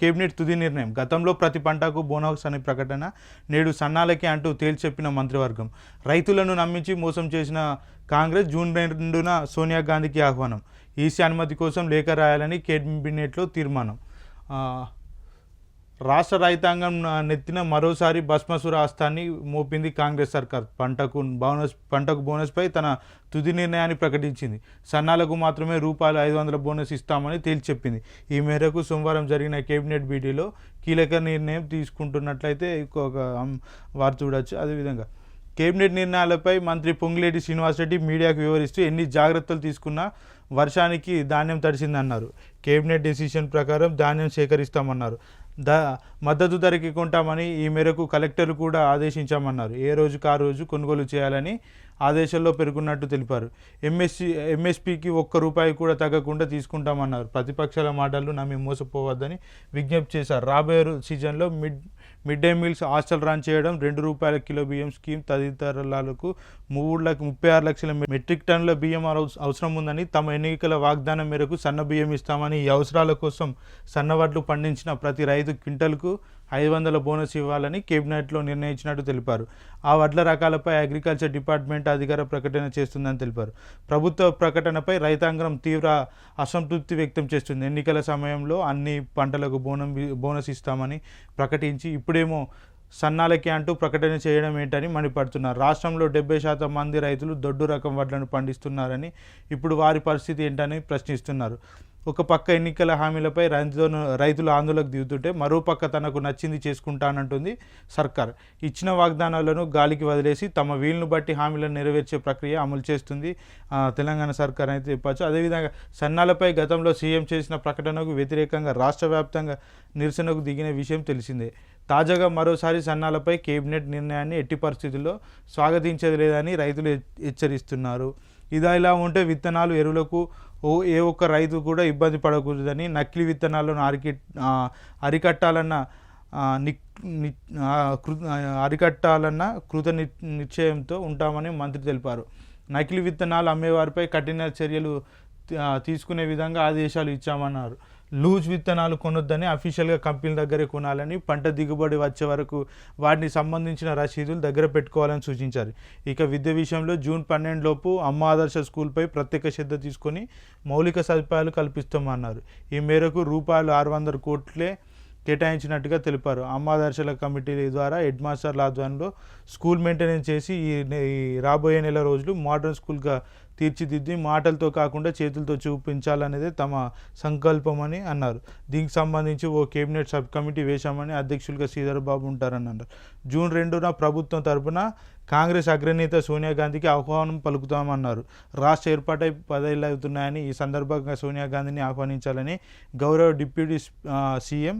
Cabinet తుది నిర్ణయం. గతంలో ప్రతి పంటకు బోనస్ అనే ప్రకటన నేడు సన్నాలకే అంటూ తేల్చెప్పిన మంత్రివర్గం. రైతులను నమ్మించి మోసం చేసిన కాంగ్రెస్ జూన్ రెండున సోనియా గాంధీకి ఆహ్వానం. ఈసీ అనుమతి కోసం లేఖ రాయాలని కేబినెట్లో తీర్మానం. రాష్ట్ర రైతాంగం నెత్తిన మరోసారి భస్మసుర మోపింది కాంగ్రెస్ సర్కార్. పంటకు బోనస్ పంటకు బోనస్పై తన తుది నిర్ణయాన్ని ప్రకటించింది. సన్నాలకు మాత్రమే రూపాయలు ఐదు వందల బోనస్ ఇస్తామని తేల్చెప్పింది ఈ మేరకు సోమవారం జరిగిన కేబినెట్ భేటీలో కీలక నిర్ణయం తీసుకుంటున్నట్లయితే ఇంకొక వార్త వారు చూడొచ్చు. అదేవిధంగా కేబినెట్ నిర్ణయాలపై మంత్రి పొంగిలేటి శ్రీనివాసరెడ్డి మీడియాకు వివరిస్తూ ఎన్ని జాగ్రత్తలు తీసుకున్నా వర్షానికి ధాన్యం తడిసిందన్నారు. కేబినెట్ డెసిషన్ ప్రకారం ధాన్యం సేకరిస్తామన్నారు. ద మద్దతు ధరకి కొంటామని ఈ మేరకు కలెక్టర్ కూడా ఆదేశించామన్నారు. ఏ రోజుకు ఆ రోజు కొనుగోలు చేయాలని ఆదేశాల్లో పేర్కొన్నట్టు తెలిపారు. ఎంఎస్సి ఎంఎస్పికి ఒక్క రూపాయి కూడా తగ్గకుండా తీసుకుంటామన్నారు. ప్రతిపక్షాల మాటలు నమ్మి మోసపోవద్దని విజ్ఞప్తి చేశారు. రాబోయే సీజన్లో mid mid day meals hostel run చేయడం రెండు రూపాయల కిలో బియ్యం స్కీమ్ తదితరాలకు మూడు లక్ష ముప్పై ఆరు లక్షల మెట్రిక్ టన్నుల బియ్యం అవసరం ఉందని తమ ఎన్నికల వాగ్దానం మేరకు సన్న బియ్యం ఇస్తామని ఈ అవసరాల కోసం సన్నవడ్లు పండించిన ప్రతి రైతు క్వింటల్కు ఐదు వందల బోనస్ ఇవ్వాలని కేబినెట్లో నిర్ణయించినట్టు తెలిపారు. ఆ వడ్ల రకాలపై అగ్రికల్చర్ డిపార్ట్మెంట్ అధికార ప్రకటన చేస్తుందని తెలిపారు. ప్రభుత్వ ప్రకటనపై రైతాంగం తీవ్ర అసంతృప్తి వ్యక్తం చేస్తుంది. ఎన్నికల సమయంలో అన్ని పంటలకు బోనం బోనస్ ఇస్తామని ప్రకటించి ఇప్పుడేమో సన్నాలకి అంటూ ప్రకటన చేయడం ఏంటని మండిపడుతున్నారు. రాష్ట్రంలో డెబ్బై శాతం మంది రైతులు దొడ్డు రకం వడ్లను పండిస్తున్నారని ఇప్పుడు వారి పరిస్థితి ఏంటని ప్రశ్నిస్తున్నారు. ఒక పక్క ఎన్నికల హామీలపై రైతులను రైతులు ఆందోళనకు దిగుతుంటే మరో పక్క తనకు నచ్చింది చేసుకుంటానంటుంది సర్కార్. ఇచ్చిన వాగ్దానాలను గాలికి వదిలేసి తమ వీలును బట్టి హామీలను నెరవేర్చే ప్రక్రియ అమలు చేస్తుంది. తెలంగాణ సర్కార్ అయితే చెప్పచ్చు. అదేవిధంగా సన్నాలపై గతంలో సీఎం చేసిన ప్రకటనకు వ్యతిరేకంగా రాష్ట్ర వ్యాప్తంగా నిరసనకు దిగిన విషయం తెలిసిందే. తాజాగా మరోసారి సన్నాలపై కేబినెట్ నిర్ణయాన్ని ఎట్టి పరిస్థితుల్లో స్వాగతించేది లేదని రైతులు హెచ్చరిస్తున్నారు. ఇదా ఇలా ఉంటే విత్తనాలు ఎరువులకు ఓ ఏ ఒక్క రైతు కూడా ఇబ్బంది పడకూడదని నకిలీ విత్తనాలను అరికి అరికట్టాలన్న ని- కృ- అరికట్టాలన్న కృత ని- నిశ్చయంతో ఉంటామని మంత్రి తెలిపారు. నకిలీ విత్తనాలు అమ్మేవారిపై కఠిన చర్యలు తీసుకునే విధంగా ఆదేశాలు ఇచ్చామన్నారు. లూజ్ విత్తనాలు కొనొద్దని అఫీషియల్గా కంపెనీల దగ్గరే కొనాలని పంట దిగుబడి వచ్చే వరకు వాటిని సంబంధించిన రసీదులు దగ్గర పెట్టుకోవాలని సూచించారు. ఇక విద్య విషయంలో జూన్ పన్నెండులోపు అమ్మ ఆదర్శ స్కూల్పై ప్రత్యేక శ్రద్ధ తీసుకొని మౌలిక సదుపాయాలు కల్పిస్తామన్నారు. ఈ మేరకు రూపాయలు ఆరు వందల కోట్లే కేటాయించినట్టుగా తెలిపారు. అమ్మాదర్శల కమిటీ ద్వారా హెడ్ మాస్టర్ల ఆధ్వర్యంలో స్కూల్ మెయింటెనెన్స్ చేసి ఈ రాబోయే నెల రోజులు మోడర్న్ స్కూల్గా తీర్చిదిద్ది మాటలతో కాకుండా చేతులతో చూపించాలనేదే తమ సంకల్పమని అన్నారు. దీనికి సంబంధించి ఓ కేబినెట్ సబ్ కమిటీ వేశామని అధ్యక్షులుగా శ్రీధర్ బాబు ఉంటారని అన్నారు జూన్ రెండున ప్రభుత్వం తరపున కాంగ్రెస్ అగ్రనేత సోనియా గాంధీకి ఆహ్వానం పలుకుతామన్నారు. రాష్ట్ర ఏర్పాటై పదేళ్ళు అవుతున్నాయని ఈ సందర్భంగా సోనియా గాంధీని ఆహ్వానించాలని గౌరవ డిప్యూటీ సీఎం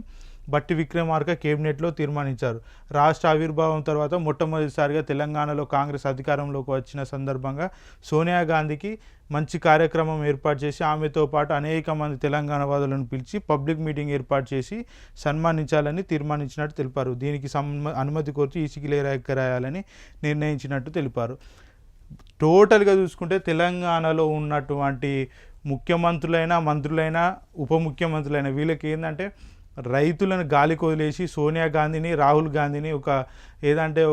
బట్టి విక్రమార్క కేబినెట్లో తీర్మానించారు. రాష్ట్ర ఆవిర్భావం తర్వాత మొట్టమొదటిసారిగా తెలంగాణలో కాంగ్రెస్ అధికారంలోకి వచ్చిన సందర్భంగా సోనియా గాంధీకి మంచి కార్యక్రమం ఏర్పాటు చేసి ఆమెతో పాటు అనేక మంది తెలంగాణవాదులను పిలిచి పబ్లిక్ మీటింగ్ ఏర్పాటు చేసి సన్మానించాలని తీర్మానించినట్టు తెలిపారు. దీనికి సమ్మ అనుమతి కోరుతూ ఈసీకి లేఖ రాయాలని నిర్ణయించినట్టు తెలిపారు. టోటల్గా చూసుకుంటే తెలంగాణలో ఉన్నటువంటి ముఖ్యమంత్రులైనా మంత్రులైనా ఉప ముఖ్యమంత్రులైనా వీళ్ళకి ఏంటంటే రైతులను గాలికి వదిలేసి సోనియా గాంధీని రాహుల్ గాంధీని ఒక ఏదంటే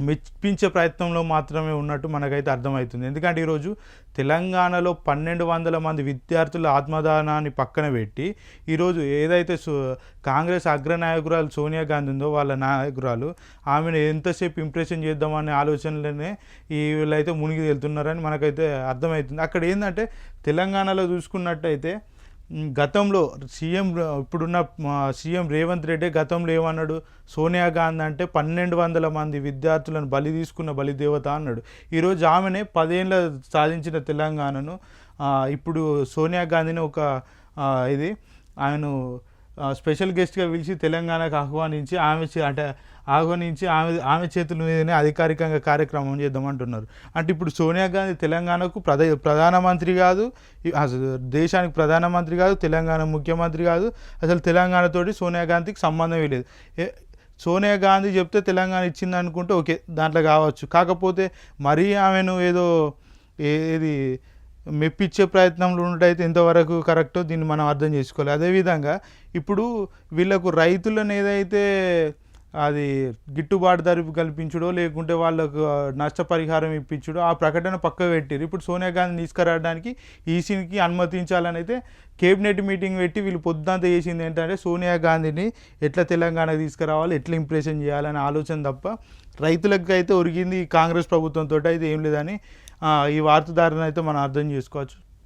మెచ్చించే మెప్పించే ప్రయత్నంలో మాత్రమే ఉన్నట్టు మనకైతే అర్థమవుతుంది. ఎందుకంటే ఈరోజు తెలంగాణలో పన్నెండు వందల మంది విద్యార్థుల ఆత్మదానాన్ని పక్కన పెట్టి ఈరోజు ఏదైతే సో కాంగ్రెస్ అగ్రనాయకురాలు సోనియా గాంధీ ఉందో వాళ్ళ నాయకురాలు ఆమెను ఎంతసేపు ఇంప్రెషన్ చేద్దామనే ఆలోచనలోనే ఈ వీళ్ళైతే మునిగి వెళ్తున్నారని మనకైతే అర్థమవుతుంది. అక్కడ ఏంటంటే తెలంగాణలో చూసుకున్నట్టయితే గతంలో సీఎం ఇప్పుడున్న సీఎం రేవంత్ రెడ్డి గతంలో ఏమన్నాడు? సోనియా గాంధీ అంటే పన్నెండు వందల మంది విద్యార్థులను బలి తీసుకున్న బలిదేవత అన్నాడు. ఈరోజు ఆమెనే పదేళ్ళ సాధించిన తెలంగాణను ఇప్పుడు సోనియా గాంధీని ఒక ఇది ఆయన స్పెషల్ గెస్ట్గా పిలిచి తెలంగాణకు ఆహ్వానించి ఆమె చే- అంటే ఆహ్వానించి ఆమె ఆమె చేతుల మీదనే అధికారికంగా కార్యక్రమం చేద్దామంటున్నారు. అంటే ఇప్పుడు సోనియా గాంధీ తెలంగాణకు ప్రధ ప్రధానమంత్రి కాదు అసలు దేశానికి ప్రధానమంత్రి కాదు తెలంగాణ ముఖ్యమంత్రి కాదు అసలు తెలంగాణతోటి సోనియా గాంధీకి సంబంధమే లేదు. సోనియా గాంధీ చెప్తే తెలంగాణ ఇచ్చింది అనుకుంటే ఓకే దాంట్లో కావచ్చు. కాకపోతే మరీ ఆమెను ఏదో ఏది మెప్పించే ప్రయత్నంలో ఉన్నట్టయితే ఎంతవరకు కరెక్టో దీన్ని మనం అర్థం చేసుకోవాలి. అదేవిధంగా ఇప్పుడు వీళ్ళకు రైతులను ఏదైతే అది గిట్టుబాటు ధర కల్పించడో లేకుంటే వాళ్ళకు నష్టపరిహారం ఇప్పించడో ఆ ప్రకటన పక్క పెట్టారు ఇప్పుడు సోనియా గాంధీ తీసుకురావడానికి ఈసీకి అనుమతించాలని అయితే కేబినెట్ మీటింగ్ పెట్టి వీళ్ళు పొద్దుంతా చేసింది ఏంటంటే సోనియా గాంధీని ఎట్లా తెలంగాణకు తీసుకురావాలి ఎట్లా ఇంప్రెషన్ చేయాలనే ఆలోచన తప్ప రైతులకు అయితే ఒరిగింది కాంగ్రెస్ ప్రభుత్వంతో అయితే ఏం లేదని ఈ వార్తదారుని అయితే మనం అర్థం చేసుకోవచ్చు.